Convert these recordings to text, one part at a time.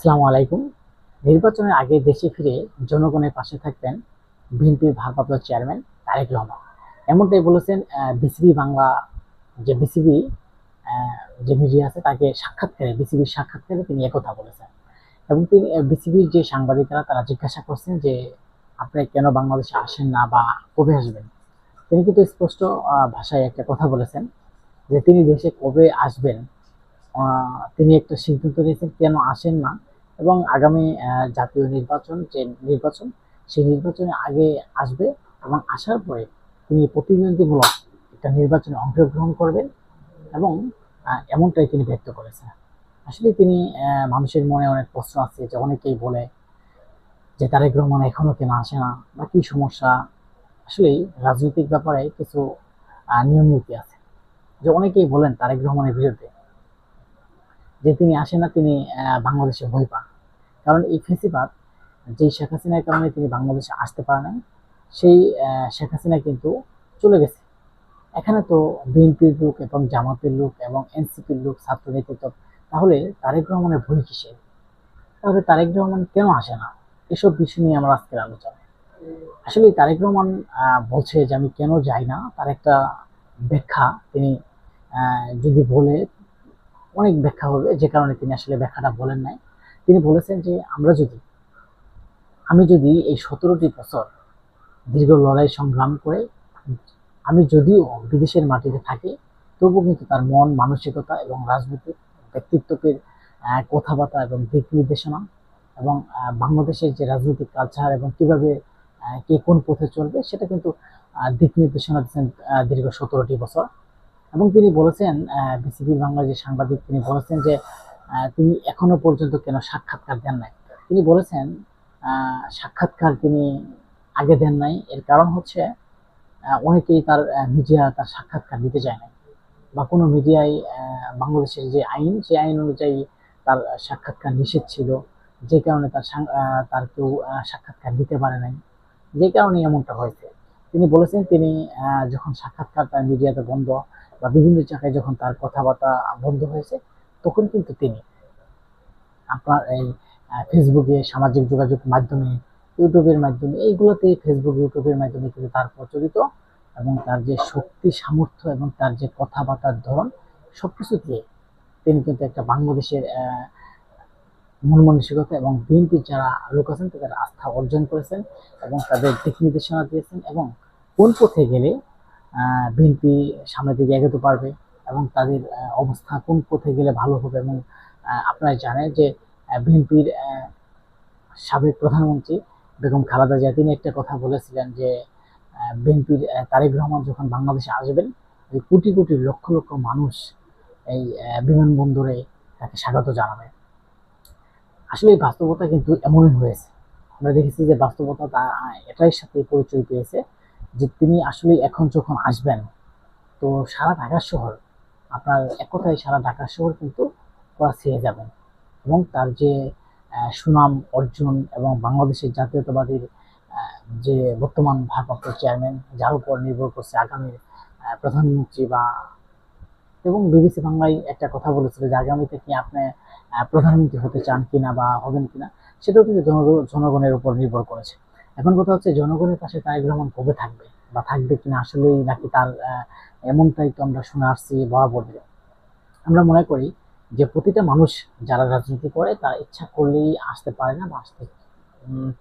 আসসালামু আলাইকুম। নির্বাচনের আগে দেশে ফিরে জনগণের পাশে থাকবেন বিএনপির ভারপ্রাপ্ত চেয়ারম্যান তারেক রহমান। এমনটাই বলেছেন বিসিবি বাংলা, যে বিসিবি যে মিডিয়া আছে তাকে সাক্ষাৎকারে, বিসিবির সাক্ষাৎকারে তিনি একথা বলেছেন। এবং তিনি বিসিবির যে সাংবাদিকরা তারা জিজ্ঞাসা করছেন যে, আপনি কেন বাংলাদেশে আসেন না বা কবে আসবেন? তিনি কিন্তু স্পষ্ট ভাষায় একটা কথা বলেছেন যে তিনি দেশে কবে আসবেন। তিনি একটা সিদ্ধান্ত নিয়েছেন কেন আসেন না। এবং আগামী জাতীয় নির্বাচন যে নির্বাচন, সেই নির্বাচনে আগে আসবে এবং আসার পরে তিনি প্রতিদ্বন্দ্বীমূলক একটা নির্বাচনে অংশগ্রহণ করবেন এবং এমনটাই তিনি ব্যক্ত করেছেন। আসলে তিনি মানুষের মনে অনেক প্রশ্ন আছে যে অনেকেই বলে যে তারেক রহমান এখনও কেন আসে না বা কি সমস্যা? আসলেই রাজনৈতিক ব্যাপারে কিছু নিয়ম নীতি আছে যে অনেকেই বলেন তারেক রহমানের বিরুদ্ধে যে তিনি আসেন না, তিনি বাংলাদেশে ভয় পান। কারণ এই ফেসিবাদ যেই শেখ হাসিনার কারণে তিনি বাংলাদেশে আসতে পারেন নাই, সেই শেখ হাসিনা কিন্তু চলে গেছে। এখানে তো বিএনপির লোক এবং জামাতের লোক এবং এনসিপির লোক, ছাত্র নেতৃত্ব, তাহলে তারেক রহমানের ভুল কিসের তাহলে তারেক রহমান কেন আসে না? এসব বিষয় নিয়ে আমরা আজকের আলোচনা। আসলে তারেক রহমান বলছে যে আমি কেন যাই না? তার একটা ব্যাখ্যা তিনি যদি বলে, অনেক ব্যাখ্যা হবে, যে কারণে তিনি আসলে ব্যাখ্যাটা বলেন নাই। তিনি বলেছেন যে আমরা যদি, আমি যদি এই সতেরোটি বছর দীর্ঘ লড়াই সংগ্রাম করে আমি যদিও বিদেশের মাটিতে থাকি, তবুও কিন্তু তার মন, মানসিকতা এবং রাজনৈতিক ব্যক্তিত্বকে কথাবার্তা এবং দিক নির্দেশনা এবং বাংলাদেশের যে রাজনৈতিক কালচার এবং কীভাবে কে কোন পথে চলবে, সেটা কিন্তু দিক নির্দেশনা দিচ্ছেন দীর্ঘ সতেরোটি বছর। এবং তিনি বলেছেন বিসিবি বাংলার যে সাংবাদিক, তিনি বলেছেন যে তিনি এখনও পর্যন্ত কেন সাক্ষাৎকার দেন নাই? তিনি বলেছেন সাক্ষাৎকার তিনি আগে দেন নাই। এর কারণ হচ্ছে অনেকেই তার মিডিয়া তার সাক্ষাৎকার দিতে চায় না বা কোনো মিডিয়ায় বাংলাদেশের যে আইন, সেই আইন অনুযায়ী তার সাক্ষাৎকার নিষেধ ছিল। যে কারণে তার তার কেউ সাক্ষাৎকার দিতে পারে নাই। যে কারণে এমনটা হয়েছে। তিনি বলেছেন, তিনি যখন সাক্ষাৎকার তার মিডিয়াতে বন্ধ বা বিভিন্ন জায়গায় যখন তার কথাবার্তা বন্ধ হয়েছে তখন কিন্তু তিনি আপনার এই ফেসবুকে সামাজিক যোগাযোগ মাধ্যমে, ইউটিউবের মাধ্যমে, এইগুলোতে ফেসবুক, ইউটিউবের মাধ্যমে কিন্তু তার প্রচলিত এবং তার যে শক্তি, সামর্থ্য এবং তার যে কথাবার্তার ধরন সবকিছু দিয়ে তিনি কিন্তু একটা বাংলাদেশের মন মানসিকতা এবং বিএনপির যারা লোক আছেন, তাদের আস্থা অর্জন করেছেন এবং তাদের দিক নির্দেশনা দিয়েছেন এবং কোন পথে গেলে বিএনপি সামনের দিকে এগোতে পারবে? এবং তাদের অবস্থা কোন পথে গেলে ভালো হবে এবং আপনারা জানেন যে বিএনপির সাবেক প্রধানমন্ত্রী বেগম খালেদা জিয়া, তিনি একটা কথা বলেছিলেন যে বিএনপির তারেক রহমান যখন বাংলাদেশে আসবেন ওই কোটি কোটি লক্ষ লক্ষ মানুষ এই বিমানবন্দরে তাকে স্বাগত জানাবে। আসলে এই বাস্তবতা কিন্তু এমনই হয়েছে। আমরা দেখেছি যে বাস্তবতা তা এটাই সাথে পরিচয় পেয়েছে যে তিনি আসলে এখন যখন আসবেন, তো সারা ঢাকা শহর আপনার এক কথায় সারা ঢাকা শহর কিন্তু ছেড়ে যাবেন এবং তার যে সুনাম অর্জন এবং বাংলাদেশের জাতীয়তাবাদীর যে বর্তমান ভারপ্রাপ্ত চেয়ারম্যান যার উপর নির্ভর করছে আগামী আহ, প্রধানমন্ত্রী বা এবং বিবিসি বাংলায় একটা কথা বলেছিল যে আগামীতে কি আপনি প্রধানমন্ত্রী হতে চান কিনা বা হবেন কিনা সেটাও কিন্তু জন- জনগণের উপর নির্ভর করেছে। এখন কথা হচ্ছে জনগণের পাশে তারেক রহমান কবে থাকবে? বা থাকবে কিনা আসলেই নাকি তার এমনটাই তো আমরা শুনে আসছি বরাবর। আমরা মনে করি যে প্রতিটা মানুষ যারা রাজনীতি করে, তারা ইচ্ছা করলেই আসতে পারে না বা আসতে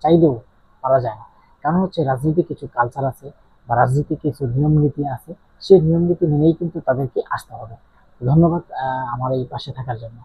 চাইলেও পারা যায় না। কারণ হচ্ছে রাজনীতি কিছু কালচার আছে বা রাজনীতি কিছু নিয়ম নীতি আছে, সেই নিয়ম নীতি মেনেই কিন্তু তাদেরকে আসতে হবে। ধন্যবাদ আমার এই পাশে থাকার জন্য।